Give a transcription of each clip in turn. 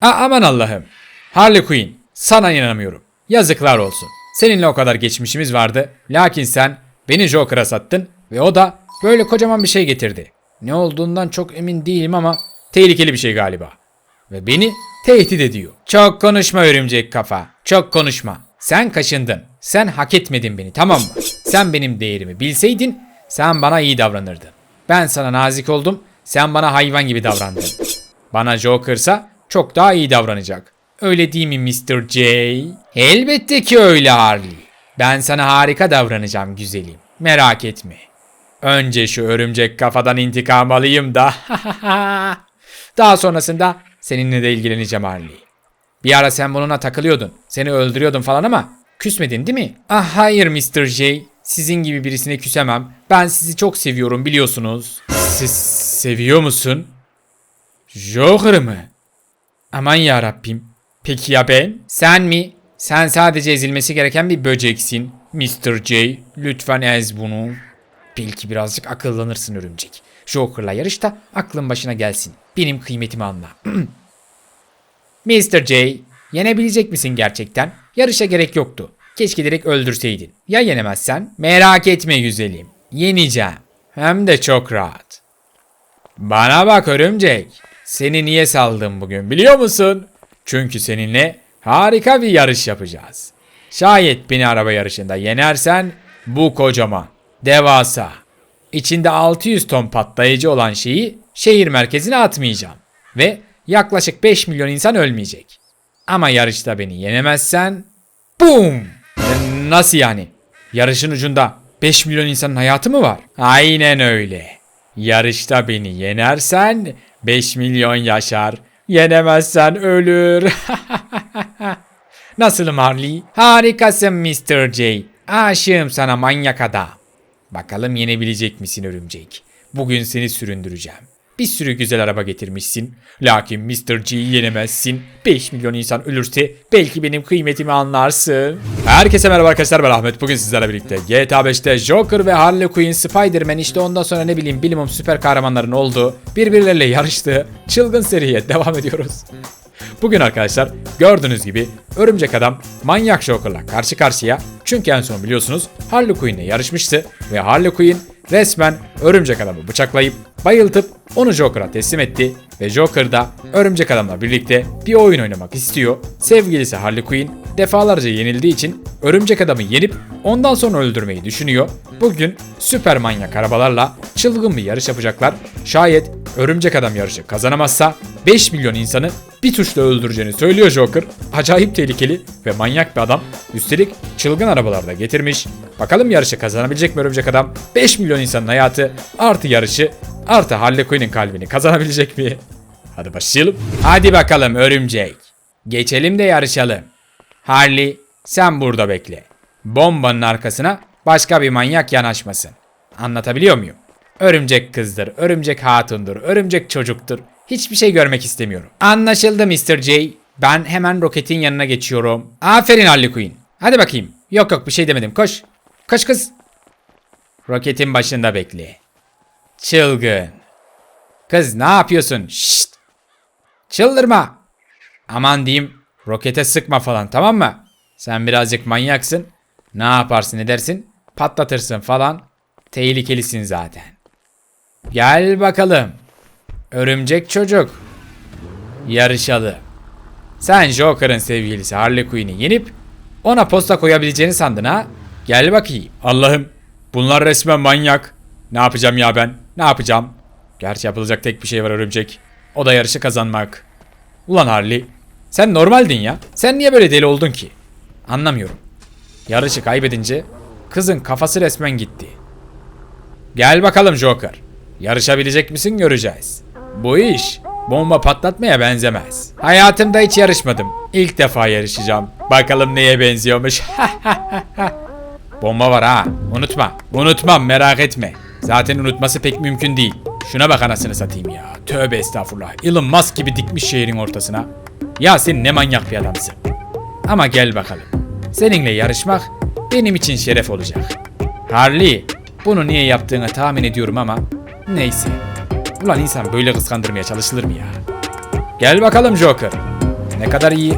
A aman Allah'ım. Harley Quinn, sana inanamıyorum. Yazıklar olsun. Seninle o kadar geçmişimiz vardı. Lakin sen beni Joker'a sattın ve o da böyle kocaman bir şey getirdi. Ne olduğundan çok emin değilim ama tehlikeli bir şey galiba. Ve beni tehdit ediyor. Çok konuşma örümcek kafa. Çok konuşma. Sen kaşındın. Sen hak etmedin beni tamam mı? Sen benim değerimi bilseydin sen bana iyi davranırdın. Ben sana nazik oldum. Sen bana hayvan gibi davrandın. Bana Joker'sa çok daha iyi davranacak. Öyle değil mi Mr. J? Elbette ki öyle Harley. Ben sana harika davranacağım güzelim. Merak etme. Önce şu örümcek kafadan intikam alayım da. Daha sonrasında seninle de ilgileneceğim Harley. Bir ara sen bununla takılıyordun. Seni öldürüyordum falan ama küsmedin değil mi? Ah hayır Mr. J. Sizin gibi birisine küsemem. Ben sizi çok seviyorum biliyorsunuz. Siz seviyor musun? Joker mı? Aman ya Rabbim. Peki ya ben? Sen mi? Sen sadece ezilmesi gereken bir böceksin. Mr. J. Lütfen ez bunu. Belki birazcık akıllanırsın örümcek. Joker'la yarışta aklın başına gelsin. Benim kıymetimi anla. Mr. J, yenebilecek misin gerçekten? Yarışa gerek yoktu. Keşke direkt öldürseydin. Ya yenemezsen? Merak etme güzelim. Yeneceğim. Hem de çok rahat. Bana bak örümcek. Seni niye saldım bugün biliyor musun? Çünkü seninle harika bir yarış yapacağız. Şayet beni araba yarışında yenersen bu kocaman, devasa, içinde 600 ton patlayıcı olan şeyi şehir merkezine atmayacağım. Ve yaklaşık 5 milyon insan ölmeyecek. Ama yarışta beni yenemezsen BOOM! N- Nasıl yani? Yarışın ucunda 5 milyon insanın hayatı mı var? Aynen öyle. Yarışta beni yenersen 5 milyon yaşar. Yenemezsen ölür. Nasılım Harley? Harikasın Mr. J. Aşığım sana manyak adam. Bakalım yenebilecek misin örümcek? Bugün seni süründüreceğim. Bir sürü güzel araba getirmişsin. Lakin Mr. G'yi yenemezsin. 5 milyon insan ölürse belki benim kıymetimi anlarsın. Herkese merhaba arkadaşlar ben Ahmet. Bugün sizlerle birlikte GTA 5'te Joker ve Harley Quinn, Spider-Man işte ondan sonra ne bileyim bilimum süper kahramanların olduğu birbirleriyle yarıştığı çılgın seriye devam ediyoruz. Bugün arkadaşlar gördüğünüz gibi Örümcek Adam Manyak Joker'la karşı karşıya. Çünkü en son biliyorsunuz Harley Quinn'le yarışmıştı ve Harley Quinn resmen Örümcek Adam'ı bıçaklayıp bayıltıp onu Joker'a teslim etti ve Joker da Örümcek Adam'la birlikte bir oyun oynamak istiyor. Sevgilisi Harley Quinn defalarca yenildiği için Örümcek Adam'ı yenip ondan sonra öldürmeyi düşünüyor. Bugün süper manyak arabalarla çılgın bir yarış yapacaklar. Şayet Örümcek Adam yarışı kazanamazsa 5 milyon insanı bir tuşla öldüreceğini söylüyor Joker. Acayip tehlikeli ve manyak bir adam. Üstelik çılgın arabalarda getirmiş. Bakalım yarışı kazanabilecek mi Örümcek Adam? 5 milyon insanın hayatı artı yarışı artı Harley Quinn'in kalbini kazanabilecek mi? Hadi başlayalım. Hadi bakalım Örümcek. Geçelim de yarışalım. Harley sen burada bekle. Bombanın arkasına başka bir manyak yanaşmasın. Anlatabiliyor muyum? Örümcek kızdır, örümcek hatundur, örümcek çocuktur. Hiçbir şey görmek istemiyorum. Anlaşıldı Mr. J. Ben hemen roketin yanına geçiyorum. Aferin Harley Quinn. Hadi bakayım. Yok yok bir şey demedim. Koş. Koş kız. Roketin başında bekle. Çılgın. Kız ne yapıyorsun? Şşt. Çıldırma. Aman diyeyim rokete sıkma falan tamam mı? Sen birazcık manyaksın. Ne yaparsın edersin? Patlatırsın falan. Tehlikelisin zaten. Gel bakalım. Örümcek çocuk. Yarışalım. Sen Joker'ın sevgilisi Harley Quinn'i yenip ona posta koyabileceğini sandın ha? Gel bakayım. Allah'ım bunlar resmen manyak. Ne yapacağım ya ben? Ne yapacağım? Gerçi yapılacak tek bir şey var örümcek. O da yarışı kazanmak. Ulan Harley sen normaldin ya. Sen niye böyle deli oldun ki? Anlamıyorum. Yarışı kaybedince kızın kafası resmen gitti. Gel bakalım Joker. Yarışabilecek misin göreceğiz. Bu iş bomba patlatmaya benzemez. Hayatımda hiç yarışmadım. İlk defa yarışacağım. Bakalım neye benziyormuş. bomba var ha. Unutma. Unutmam merak etme. Zaten unutması pek mümkün değil. Şuna bak anasını satayım ya. Tövbe estağfurullah. Elon Musk gibi dikmiş şehrin ortasına. Ya sen ne manyak bir adamsın. Ama gel bakalım. Seninle yarışmak benim için şeref olacak. Harley, bunu niye yaptığını tahmin ediyorum ama neyse. Ulan insan böyle kıskandırmaya çalışılır mı ya? Gel bakalım Joker. Ne kadar iyi.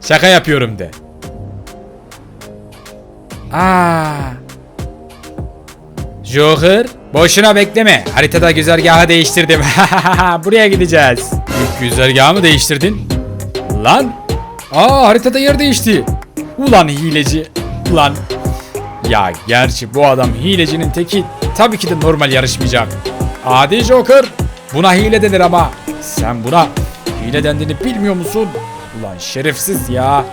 Şaka yapıyorum de. Aa. Joker, boşuna bekleme. Haritada güzergahı değiştirdim. Buraya gideceğiz. Güzergahı mı değiştirdin? Lan. Aa haritada yer değişti. Ulan hileci. Ulan. Ya gerçi bu adam hilecinin teki. Tabii ki de normal yarışmayacak. Adi Joker. Buna hile denir ama. Sen buna hile dendiğini bilmiyor musun? Ulan şerefsiz ya.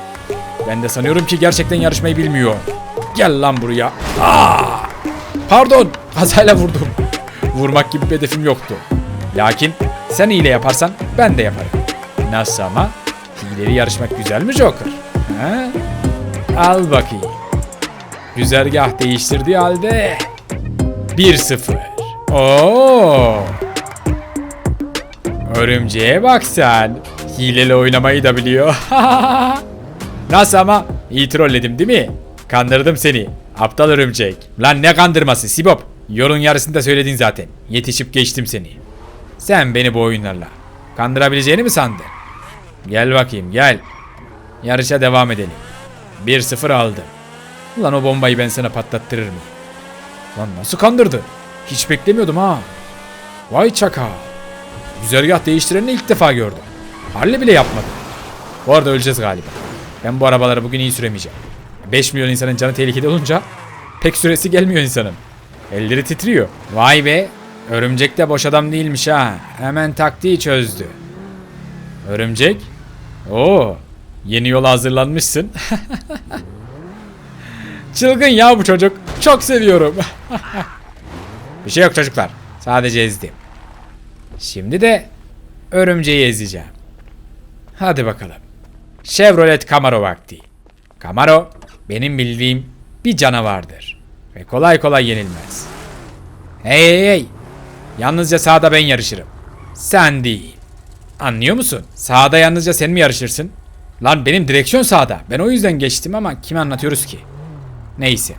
Ben de sanıyorum ki gerçekten yarışmayı bilmiyor. Gel lan buraya. Aa! Pardon, kazayla vurdum. Vurmak gibi bir hedefim yoktu. Lakin sen hile yaparsan ben de yaparım. Nasıl ama? Hileli yarışmak güzel mi Joker? Ha? Al bakayım. Güzergah değiştirdiği halde 1-0. Oo! Örümceğe bak sen. Hileli oynamayı da biliyor. Nasıl ama? İyi trolledim değil mi? Kandırdım seni. Aptal örümcek. Lan ne kandırması Sibop? Yolun yarısında söyledin zaten. Yetişip geçtim seni. Sen beni bu oyunlarla kandırabileceğini mi sandın? Gel bakayım gel. Yarışa devam edelim. 1-0 aldım. Ulan o bombayı ben sana patlattırır mıyım? Lan nasıl kandırdı? Hiç beklemiyordum ha. Vay çaka. Güzergah değiştirenini ilk defa gördüm. Harley bile yapmadı. Bu arada öleceğiz galiba. Ben bu arabaları bugün iyi süremeyeceğim. 5 milyon insanın canı tehlikede olunca pek süresi gelmiyor insanın. Elleri titriyor. Vay be. Örümcek de boş adam değilmiş ha. Hemen taktiği çözdü. Örümcek? Oo. Yeni yola hazırlanmışsın. Çılgın ya bu çocuk. Çok seviyorum. bir şey yok çocuklar. Sadece ezdim. Şimdi de örümceği ezeceğim. Hadi bakalım. Chevrolet Camaro vakti. Camaro benim bildiğim bir canavardır. Ve kolay kolay yenilmez. Hey hey hey. Yalnızca sağda ben yarışırım. Sen değil. Anlıyor musun? Sağda yalnızca sen mi yarışırsın? Lan benim direksiyon sağda. Ben o yüzden geçtim ama kime anlatıyoruz ki? Neyse.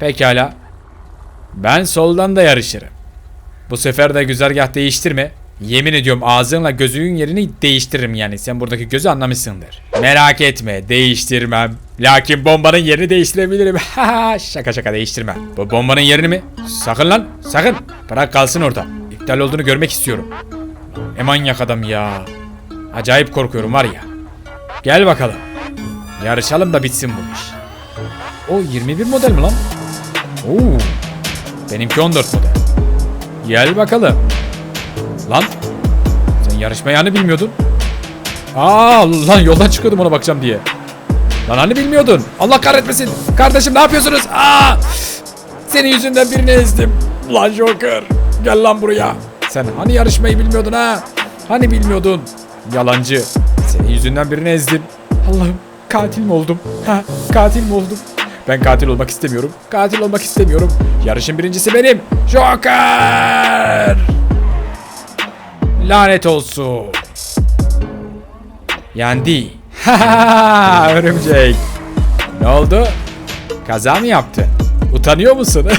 Pekala. Ben soldan da yarışırım. Bu sefer de güzergah değiştirme. Yemin ediyorum ağzınla gözünün yerini değiştiririm yani. Sen buradaki gözü anlamışsındır. Merak etme değiştirmem. Lakin bombanın yerini değiştirebilirim. şaka şaka değiştirmem. Bu bombanın yerini mi? Sakın lan sakın. Bırak kalsın orada. İptal olduğunu görmek istiyorum. Ne manyak adam ya. Acayip korkuyorum var ya. Gel bakalım. Yarışalım da bitsin bu iş. O 21 model mi lan? Oo. Benimki 14 model. Gel bakalım. Lan. Sen yarışma yani bilmiyordun. Aa lan yoldan çıkıyordum ona bakacağım diye. Lan hani bilmiyordun. Allah kahretmesin. Kardeşim ne yapıyorsunuz? Aa! Senin yüzünden birini ezdim. Lan Joker. Gel lan buraya. Sen hani yarışmayı bilmiyordun ha? Hani bilmiyordun? Yalancı. Senin yüzünden birini ezdim. Allah'ım katil mi oldum? Ha, katil mi oldum? Ben katil olmak istemiyorum. Katil olmak istemiyorum. Yarışın birincisi benim. Joker! Lanet olsun. Yendi. Haha, Örümcek. Ne oldu? Kaza mı yaptın? Utanıyor musun?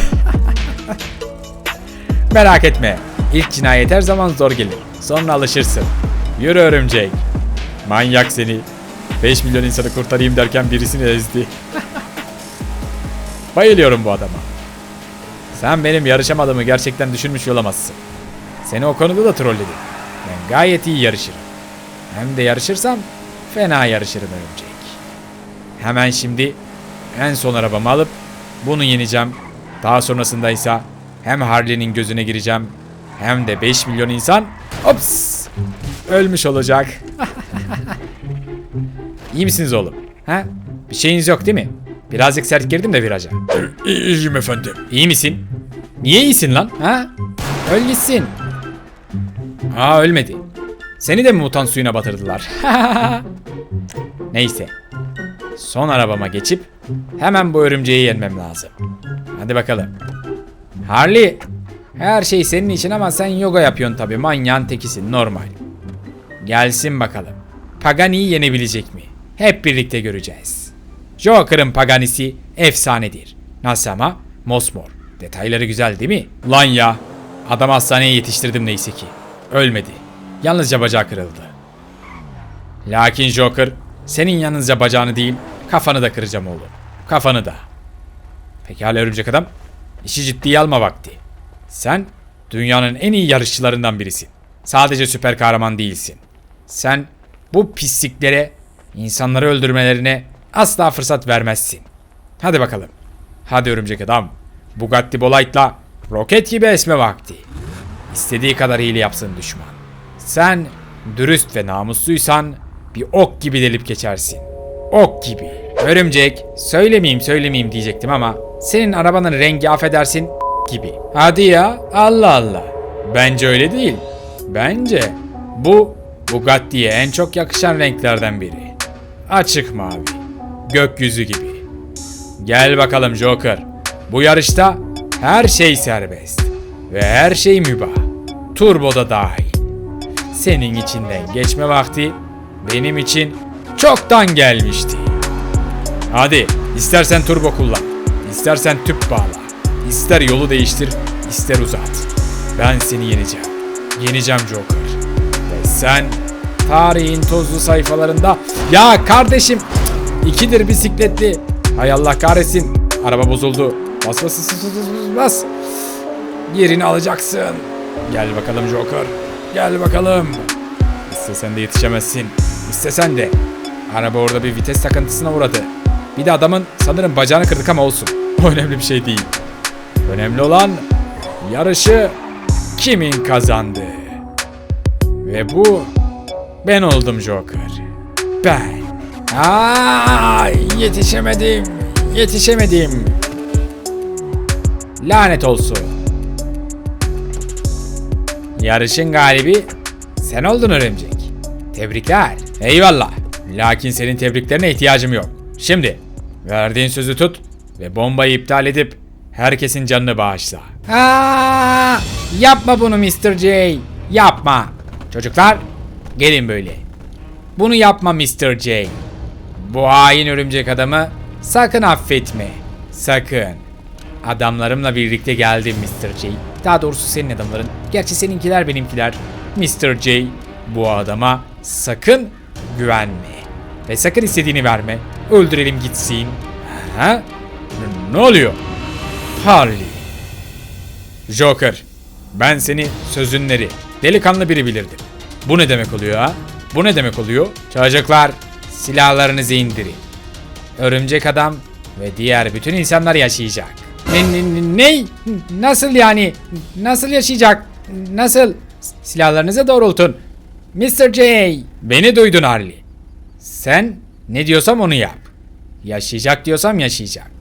Merak etme. İlk cinayet her zaman zor gelir. Sonra alışırsın. Yürü örümcek. Manyak seni. 5 milyon insanı kurtarayım derken birisini ezdi. Bayılıyorum bu adama. Sen benim yarışamadığımı gerçekten düşünmüş olamazsın. Seni o konuda da trolledim. Ben gayet iyi yarışırım. Hem de yarışırsam fena yarışırım örümcek. Hemen şimdi en son arabamı alıp bunu yeneceğim. Daha sonrasında ise hem Harley'nin gözüne gireceğim hem de 5 milyon insan ops ölmüş olacak. İyi misiniz oğlum? Ha? Bir şeyiniz yok değil mi? Birazcık sert girdim de viraja. İyiyim efendim. İyi misin? Niye iyisin lan? Ha? Öl gitsin. Aa ölmedi. Seni de mi mutant suyuna batırdılar? Neyse. Son arabama geçip hemen bu örümceği yenmem lazım. Hadi bakalım. Harley. Her şey senin için ama sen yoga yapıyorsun tabi. Manyağın tekisin normal. Gelsin bakalım. Pagani'yi yenebilecek mi? Hep birlikte göreceğiz. Joker'ın Pagani'si efsanedir. Nasıl ama? Mosmor. Detayları güzel değil mi? Lan ya. Adam hastaneye yetiştirdim neyse ki. Ölmedi. Yalnızca bacağı kırıldı. Lakin Joker, senin yalnızca bacağını değil, kafanı da kıracağım oğlum. Kafanı da. Pekala örümcek adam. İşi ciddiye alma vakti. Sen dünyanın en iyi yarışçılarından birisin. Sadece süper kahraman değilsin. Sen bu pisliklere, insanları öldürmelerine asla fırsat vermezsin. Hadi bakalım. Hadi örümcek adam. Bugatti Bolight'la roket gibi esme vakti. İstediği kadar hile yapsın düşman. Sen dürüst ve namusluysan bir ok gibi delip geçersin. Ok gibi. Örümcek, söylemeyeyim söylemeyeyim diyecektim ama senin arabanın rengi affedersin gibi. Hadi ya, Allah Allah. Bence öyle değil. Bence bu Bugatti'ye en çok yakışan renklerden biri. Açık mavi. Gökyüzü gibi. Gel bakalım Joker. Bu yarışta her şey serbest. Ve her şey mübah. Turbo da dahil. Senin içinden geçme vakti benim için çoktan gelmişti. Hadi istersen turbo kullan. istersen tüp bağla. ister yolu değiştir, ister uzat. Ben seni yeneceğim. Yeneceğim Joker. Ve sen tarihin tozlu sayfalarında ya kardeşim ikidir bisikletli. Hay Allah kahretsin. Araba bozuldu. Bas bas bas bas bas bas. Yerini alacaksın. Gel bakalım Joker. Gel bakalım. İstesen de yetişemezsin. İstesen de. Araba orada bir vites takıntısına uğradı. Bir de adamın sanırım bacağını kırdık ama olsun. O önemli bir şey değil. Önemli olan yarışı kimin kazandı. Ve bu ben oldum Joker. Ben. Aa, yetişemedim. Yetişemedim. Lanet olsun. Yarışın galibi sen oldun örümcek. Tebrikler. Eyvallah. Lakin senin tebriklerine ihtiyacım yok. Şimdi verdiğin sözü tut ve bombayı iptal edip herkesin canını bağışla. Aa, yapma bunu Mr. J. Yapma. Çocuklar gelin böyle. Bunu yapma Mr. J. Bu hain örümcek adamı sakın affetme. Sakın. Adamlarımla birlikte geldim Mr. J. Daha doğrusu senin adamların. Gerçi seninkiler benimkiler. Mr. J. Bu adama sakın güvenme. Ve sakın istediğini verme. Öldürelim gitsin. Ha? Ne oluyor? Harley. Joker. Ben seni sözünleri delikanlı biri bilirdim. Bu ne demek oluyor ha? Bu ne demek oluyor? Çocuklar silahlarınızı indirin. Örümcek adam ve diğer bütün insanlar yaşayacak. Ne, ne, ne? Nasıl yani? Nasıl yaşayacak? Nasıl? Silahlarınızı doğrultun. Mr. J. Beni duydun Harley. Sen ne diyorsam onu yap. Yaşayacak diyorsam yaşayacak.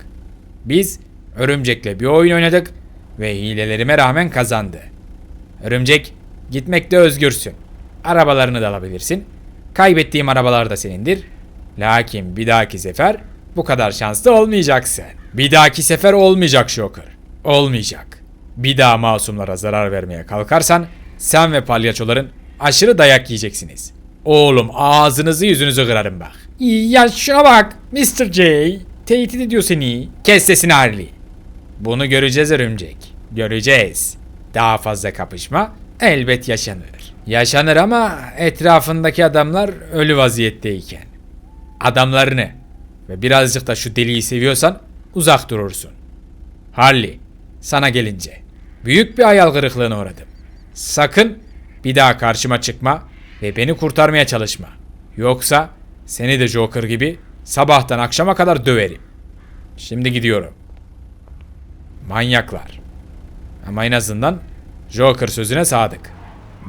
Biz örümcekle bir oyun oynadık ve hilelerime rağmen kazandı. Örümcek gitmekte özgürsün. Arabalarını da alabilirsin. Kaybettiğim arabalar da senindir. Lakin bir dahaki sefer bu kadar şanslı olmayacaksın. Bir dahaki sefer olmayacak Joker. Olmayacak. Bir daha masumlara zarar vermeye kalkarsan sen ve palyaçoların aşırı dayak yiyeceksiniz. Oğlum ağzınızı yüzünüzü kırarım bak. Ya şuna bak Mr. J. Tehdit ediyor seni. Kes sesini Harley. Bunu göreceğiz örümcek. Göreceğiz. Daha fazla kapışma elbet yaşanır. Yaşanır ama etrafındaki adamlar ölü vaziyetteyken. Adamlarını ve birazcık da şu deliği seviyorsan uzak durursun. Harley, sana gelince büyük bir hayal kırıklığına uğradım. Sakın bir daha karşıma çıkma ve beni kurtarmaya çalışma. Yoksa seni de Joker gibi sabahtan akşama kadar döverim. Şimdi gidiyorum. Manyaklar. Ama en azından Joker sözüne sadık.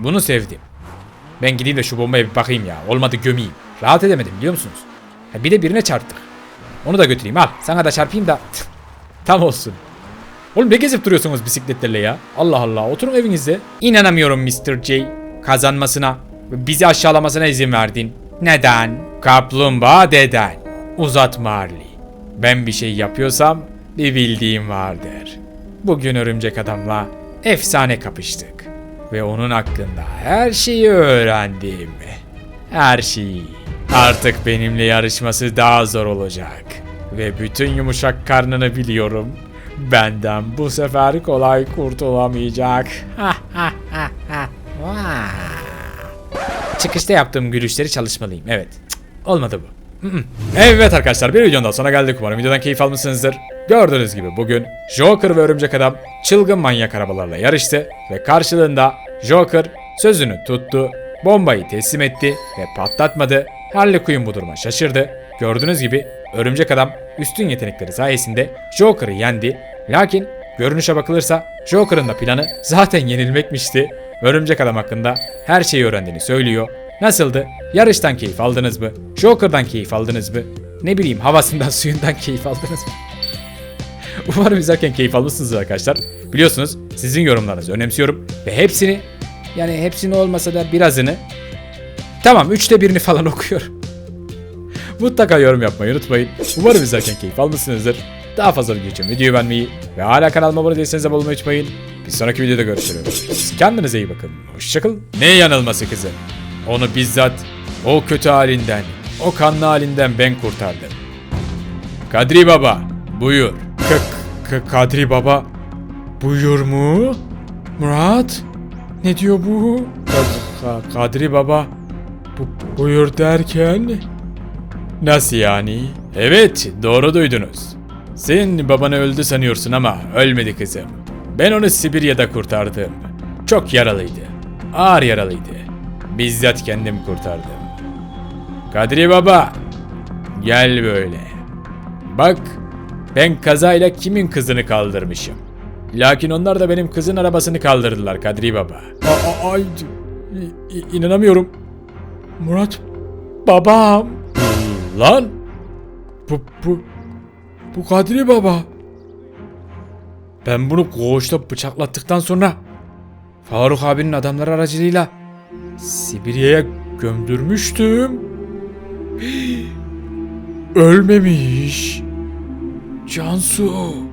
Bunu sevdim. Ben gideyim de şu bombaya bir bakayım ya. Olmadı gömeyim. Rahat edemedim biliyor musunuz? Ha bir de birine çarptık. Onu da götüreyim al. Sana da çarpayım da tam olsun. Oğlum ne gezip duruyorsunuz bisikletlerle ya? Allah Allah oturun evinizde. İnanamıyorum Mr. J. Kazanmasına ve bizi aşağılamasına izin verdin. Neden? Kaplumbağa deden. Uzatma Harley. Ben bir şey yapıyorsam bir bildiğim vardır. Bugün örümcek adamla efsane kapıştık. Ve onun hakkında her şeyi öğrendim. Her şeyi. Artık benimle yarışması daha zor olacak. Ve bütün yumuşak karnını biliyorum. Benden bu sefer kolay kurtulamayacak. Çıkışta yaptığım gülüşleri çalışmalıyım. Evet. Cık, Olmadı bu. Evet arkadaşlar bir videonun daha sonuna geldik. Umarım videodan keyif almışsınızdır. Gördüğünüz gibi bugün Joker ve Örümcek Adam çılgın manyak arabalarla yarıştı ve karşılığında Joker sözünü tuttu, bombayı teslim etti ve patlatmadı. Harley Quinn bu duruma şaşırdı. Gördüğünüz gibi Örümcek Adam üstün yetenekleri sayesinde Joker'ı yendi. Lakin görünüşe bakılırsa Joker'ın da planı zaten yenilmekmişti. Örümcek Adam hakkında her şeyi öğrendiğini söylüyor. Nasıldı? Yarıştan keyif aldınız mı? Joker'dan keyif aldınız mı? Ne bileyim havasından suyundan keyif aldınız mı? Umarım izlerken keyif almışsınızdır arkadaşlar. Biliyorsunuz sizin yorumlarınızı önemsiyorum ve hepsini yani hepsini olmasa da birazını tamam üçte birini falan okuyorum. Mutlaka yorum yapmayı unutmayın. Umarım izlerken keyif almışsınızdır. Daha fazla video için videoyu beğenmeyi ve hala kanalıma abone değilseniz abone olmayı unutmayın. Bir sonraki videoda görüşürüz. Kendinize iyi bakın. Hoşçakalın. Ne yanılması kızı? Onu bizzat o kötü halinden, o kanlı halinden ben kurtardım. Kadri Baba, buyur. K- K- Kadri Baba, buyur mu? Murat, ne diyor bu? Ka- Ka- Kadri Baba, bu- buyur derken? Nasıl yani? Evet, doğru duydunuz. Sen babanı öldü sanıyorsun ama ölmedi kızım. Ben onu Sibirya'da kurtardım. Çok yaralıydı. Ağır yaralıydı. Bizzat kendim kurtardım. Kadri Baba, gel böyle. Bak, ben kazayla kimin kızını kaldırmışım. Lakin onlar da benim kızın arabasını kaldırdılar Kadri Baba. Aa, ay, i- inanamıyorum. Murat, babam. Lan, bu, bu, bu Kadri Baba. Ben bunu koğuşta bıçaklattıktan sonra Faruk abinin adamları aracılığıyla Sibirya'ya gömdürmüştüm. Ölmemiş. Cansu.